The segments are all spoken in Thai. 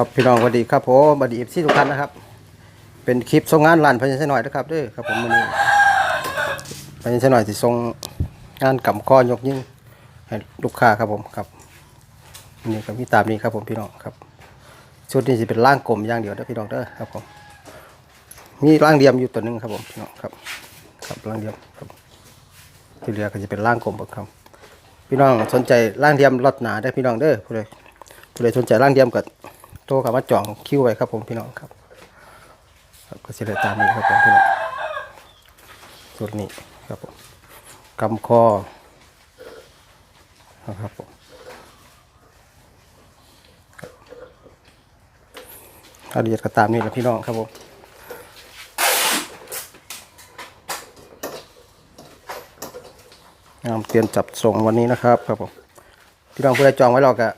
ครับพี่น้องสวัสดีครับผมสวัสดีเอฟซีทุกท่านนะครับ เป็นคลิปส่งงานร้านพญาเสหน่อยนะครับเด้อครับผมวันนี้พญาเสหน่อยสิส่งงานกำก้อนยกยิ่งให้ลูกค้าครับผมครับนี่ก็มีตามนี้ครับผมพี่น้องครับชุดนี้จะเป็นร่างกลมอย่างเดียวเด้อพี่น้องเด้อครับผมมีร่างเดียมอยู่ตัวหนึงครับผมพี่น้องครับ ครับร่างเดียมครับที่เหลือก็จะเป็นร่างกลมหมดครับพี่น้องสนใจร่างเดียมรถหนาได้พี่น้องเด้อผู้ใดผู้ใดสนใจร่างเดียมก็ โทรเข้ามาจ่องคิ้วไว้ครับผมพี่น้องครับครับก็จะได้ตามนี้ครับผมพี่น้องส่วนนี้ครับผมกำคอครับผมรายละเอียดก็ตามนี้แหละพี่น้องครับผมงามเตรียมจับส่งวันนี้นะครับครับผมพี่น้องผู้ใดจองไว้รอก็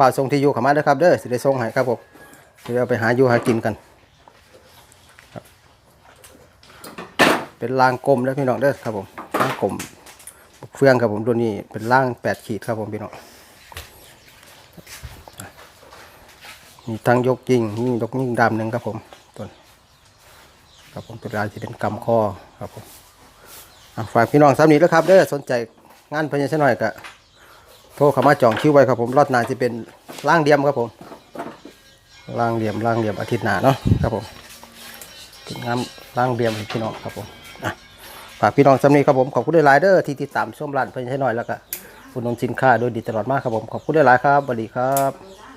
ฝากส่งที่อยู่เข้ามาเด้อครับเด้อสิได้ส่งให้ครับผมเดี๋ยวเอไปหาอยู่หากินกันเป็นรางกลมแล้วพี่น้องเด้อครับผมรางกลมเฟืองครับผมตัวนี้เป็นร่างแปดขีดครับผมพี่น้องมีทั้งยกยิงมียกยิงดำหนึ่งครับผมตัวนี้ครับผมตัวลายจะเป็นกำข้อครับผมอะฝากพี่น้องสามนี้แล้วครับเด้อสนใจงานพญาชหน่อยก็โทรเข้ามาจองคิวไว้ครับผมรอดหนาจะเป็น ล่างเดียมครับผมล่างเดียมล่างเดียมอาทิตย์หน้าเนาะครับผมเป็นงามล่างเดียมพี่น้องครับผมฝากพี่น้องสำนีครับผมขอบคุณหลายๆเด้อที่ติดตามชมร้านเพิ่นใช้หน่อยแล้วก็อุดหนุนสินค้าโดยดีตลอดมากครับผมขอบคุณหลายๆครับสวัสดีครับ